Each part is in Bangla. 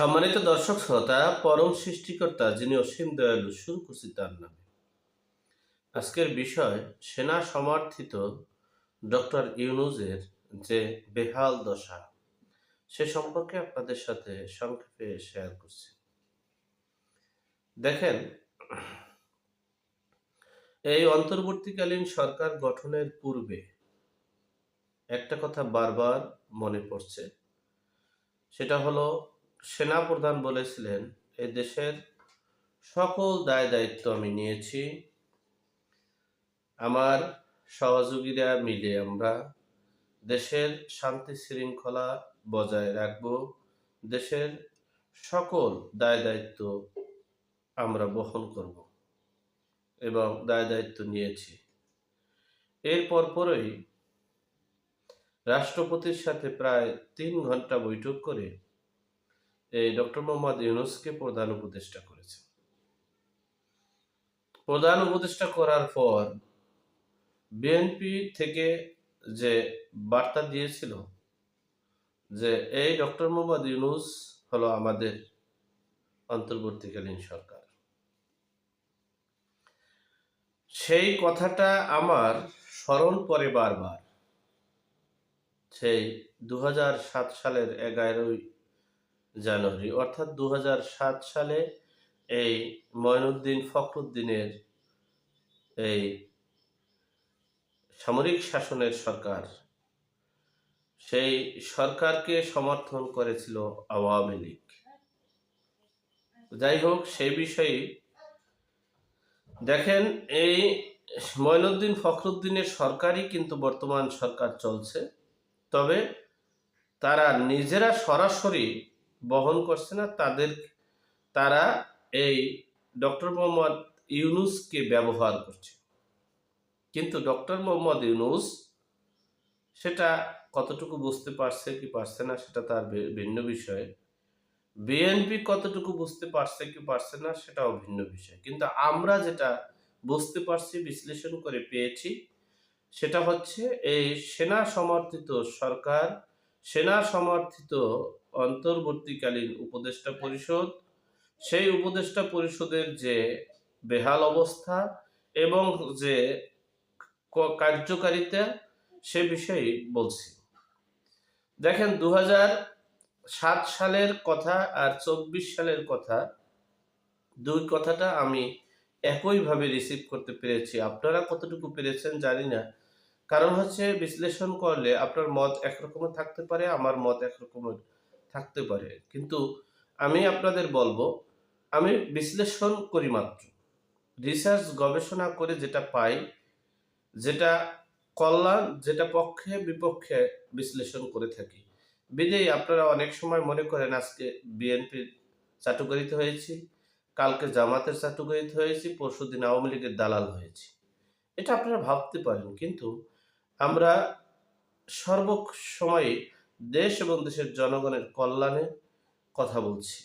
সম্মানিত দর্শক শ্রোতা, পরম সৃষ্টিকর্তা যিনি অসীম দয়ালু শুরু করছি তার নামে। আজকের বিষয়, সেনা সমর্থিত ডক্টর ইউনুজের যে বেহাল দশা, সে সম্পর্কে আপনাদের সাথে সংক্ষেপে শেয়ার করছি। দেখেন, এই অন্তর্বর্তীকালীন সরকার গঠনের পূর্বে একটা কথা বারবার মনে পড়ছে, সেটা হলো সেনাপ্রধান বলেছিলেন এই দেশের সকল দায় দায়িত্ব আমি নিয়েছি। আমার সহযোগীরা মিলে আমরা দেশের শান্তি শৃঙ্খলা বজায় রাখব। দেশের সকল দায় দায়িত্ব আমরা বহন করব এবং দায় দায়িত্ব নিয়েছি। এর পরপরই রাষ্ট্রপতির সাথে প্রায় তিন ঘণ্টা বৈঠক করে এই ডক্টর মোহাম্মদ ইউনুসকে প্রধান উপদেষ্টা করেছে। প্রধান উপদেষ্টা করার পর বিএনপি থেকে যে বার্তা দিয়েছিল যে এই ডক্টর মোহাম্মদ ইউনুস হলো আমাদের অন্তর্বর্তীকালীন সরকার। সেই কথাটা আমার স্মরণ পরে বারবার। সেই দু হাজার সাত সালের এগারোই জানুয়ারি, অর্থাৎ দু হাজার সাত সালে এই ময়নুদ্দিন ফখরুদ্দিনের এই সামরিক শাসনের সরকার, সেই সরকারকে সমর্থন করেছিল আওয়ামী লীগ। যাই হোক, সেই বিষয়ে দেখেন, এই ময়নুদ্দিন ফখরুদ্দিনের সরকারই কিন্তু বর্তমান সরকার চলছে। তবে তারা নিজেরা সরাসরি বহন করছে না, তাদের, তারা এই ডক্টর মোহাম্মদ ইউনুসকে ব্যবহার করছে। কিন্তু ডক্টর মোহাম্মদ ইউনুস সেটা কতটুকু বুঝতে পারছে কি পারছে না সেটা তার ভিন্ন বিষয়। বিএনপি কতটুকু বুঝতে পারছে কি পারছে না সেটাও ভিন্ন বিষয়। কিন্তু আমরা যেটা বুঝতে পারছি, বিশ্লেষণ করে পেয়েছি, সেটা হচ্ছে এই সেনা সমর্থিত সরকার, সেনা সমর্থিত অন্তর্বর্তীকালীন উপদেষ্টা পরিষদ, সেই উপদেষ্টা পরিষদের যে বেহাল অবস্থা এবং যে কার্যকারিতা সে বিষয়ে বলছি। দেখেন দু সাত সালের কথা আর চব্বিশ সালের কথা, দুই কথাটা আমি একইভাবে রিসিভ করতে পেরেছি। আপনারা কতটুকু পেরেছেন জানি না। কারণ হচ্ছে বিশ্লেষণ করলে আপনার মত একরকমের থাকতে পারে, আমার মত একরকমের থাকতে পারে। কিন্তু আমি আপনাদের বলব, আমি বিশ্লেষণ করি মাত্র। রিসার্চ গবেষণা করে যেটা পাই, যেটা কল্যাণ, যেটা পক্ষে বিপক্ষে বিশ্লেষণ করে থাকি। বিদেয়ী আপনারা অনেক সময় মনে করেন আজকে বিএনপির চাটুকারিতে হয়েছি, কালকে জামাতের চাটুকারিতে হয়েছি, পরশু দিন আওয়ামী লীগের দালাল হয়েছি। এটা আপনারা ভাবতে পারেন, কিন্তু আমরা সর্ব সময়ে দেশ এবং দেশের জনগণের কল্যাণে কথা বলছি।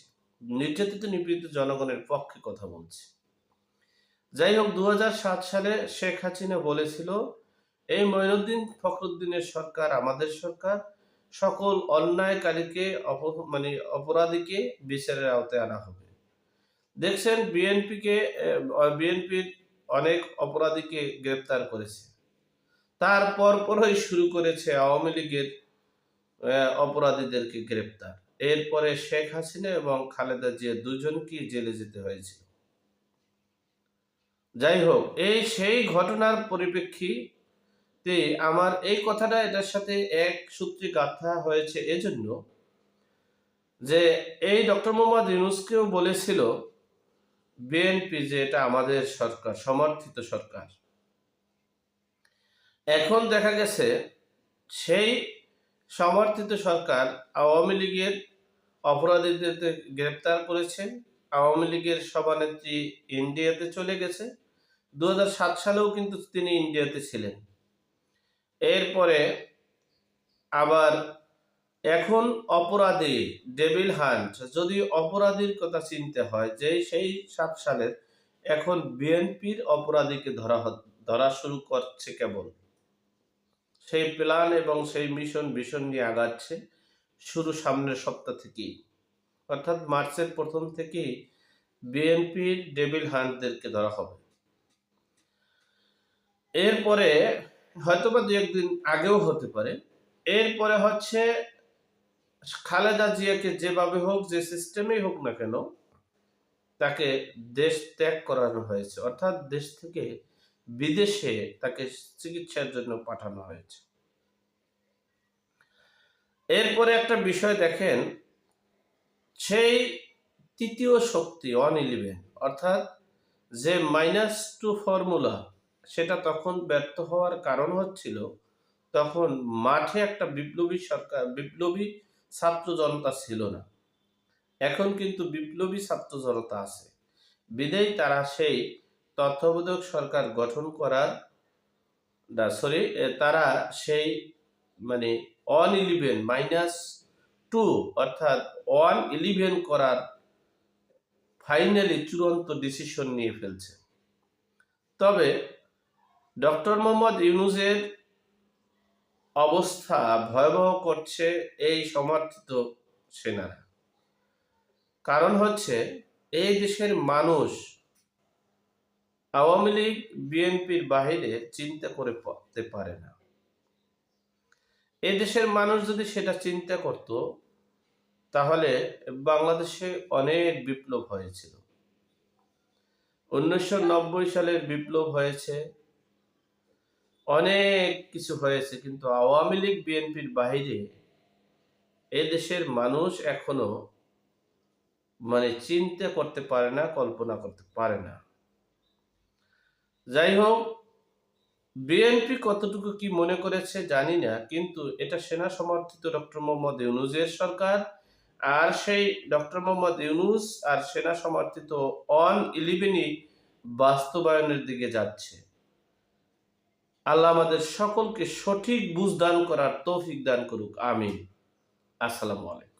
নির্যাতিত, নিপীড়িত জনগণের পক্ষে কথা বলছি। যাই হোক দু হাজার সাত সালে শেখ হাসিনা বলেছিল, এই মঈনুদ্দিন ফখরুদ্দিনের সরকার আমাদের সরকার। সকল অন্যায়কারীকে মানে অপরাধীকে বিচারের আওতায় আনা হবে। দেখছেন, বিএনপিকে বিএনপির অনেক অপরাধীকে গ্রেপ্তার করেছে। তারপর পরই শুরু করেছে আওয়ামী লীগের অপরাধীদেরকে গ্রেপ্তার। এরপরে শেখ হাসিনা এবং খালেদা জিয়া দুজনকেই জেলে যেতে হয়েছিল। যাই হোক, এই সেই ঘটনার পরিপ্রেক্ষিতে আমার এই কথাটা, এটার সাথে এক সূত্রে গাথা হয়েছে এজন্য যে এই ডক্টর মোহাম্মদ ইউনুসকেও বলেছিল, বিএনপি যে এটা আমাদের সরকার, সমর্থিত সরকার। এখন দেখা গেছে, সেই সমর্থিত সরকার আওয়ামী লীগের অপরাধীদের গ্রেপ্তার করেছে। আওয়ামী লীগের সভানেত্রী ইন্ডিয়াতে চলে গেছে। দু হাজার সাত সালেও কিন্তু তিনি ইন্ডিয়াতে ছিলেন। এরপরে আবার এখন অপরাধী ডেভিল হান্ট, যদি অপরাধীর কথা চিনতে হয়, যে সেই সাত সালের এখন বিএনপির অপরাধীকে ধরা ধরা শুরু করছে কেবল। সেই প্ল্যান এবং সেই মিশন ভিশন নিয়ে আগাচ্ছে। শুরু সামনের সপ্তাহ থেকেই। অর্থাৎ মার্চের প্রথম থেকেই বিএনপির ডেভিল হান্টদেরকে ধরা হবে। এরপরে হয়তোবা দু একদিন আগেও হতে পারে। এরপরে হচ্ছে খালেদা জিয়াকে যেভাবে হোক, যে সিস্টেমেই হোক না কেন, তাকে দেশ ত্যাগ করানো হয়েছে। অর্থাৎ দেশ থেকে বিদেশে তাকে চিকিৎসার জন্য পাঠানো হয়েছে। এরপরে একটা বিষয় দেখেন, সেই তৃতীয় শক্তি অন ইলেভেন অর্থাৎ যে মাইনাস টু ফর্মুলা, সেটা তখন ব্যর্থ হওয়ার কারণ হচ্ছিল, তখন মাঠে একটা বিপ্লবী সরকার, বিপ্লবী ছাত্র জনতা ছিল না। এখন কিন্তু বিপ্লবী ছাত্র জনতা আছে। বিদেয় তারা সেই তত্ত্বাবধায়ক সরকার গঠন করার সরি তারা সেই মানে অন ইলিভেন মাইনাস টু অর্থাৎ ওয়ান ইলিভেন করার ফাইনালি চূড়ান্ত ডিসিশন নিয়ে ফেলছে। তবে ডক্টর মোহাম্মদ ইউনুসের অবস্থা ভয়াবহ করছে এই সমর্থিত সেনারা। কারণ হচ্ছে, এই দেশের মানুষ আওয়ামী লীগ বিএনপির বাহিরে চিন্তা করে পড়তে পারে না। এই দেশের মানুষ যদি সেটা চিন্তা করত, তাহলে বাংলাদেশে অনেক বিপ্লব হয়েছিল। উনিশশো নব্বই সালের বিপ্লব হয়েছে। অনেক কিছু হয়েছে, কিন্তু আওয়ামী লীগ বিএনপির বাহিরে এ দেশের মানুষ এখনও মানে চিন্তা করতে পারে না, কল্পনা করতে পারে না। যাই হোক বিএনপি কতটুকু কি মনে করেছে জানি না, কিন্তু এটা সেনা সমর্থিত ডক্টর মোহাম্মদ ইউনুসের সরকার আর সেই ডক্টর মোহাম্মদ ইউনুস আর সেনা সমর্থিত অন ইলেভেনই বাস্তবায়নের দিকে যাচ্ছে। আল্লাহ আমাদের সকলকে সঠিক বুঝ দান করার তৌফিক দান করুক, আমিন। আসসালামু আলাইকুম।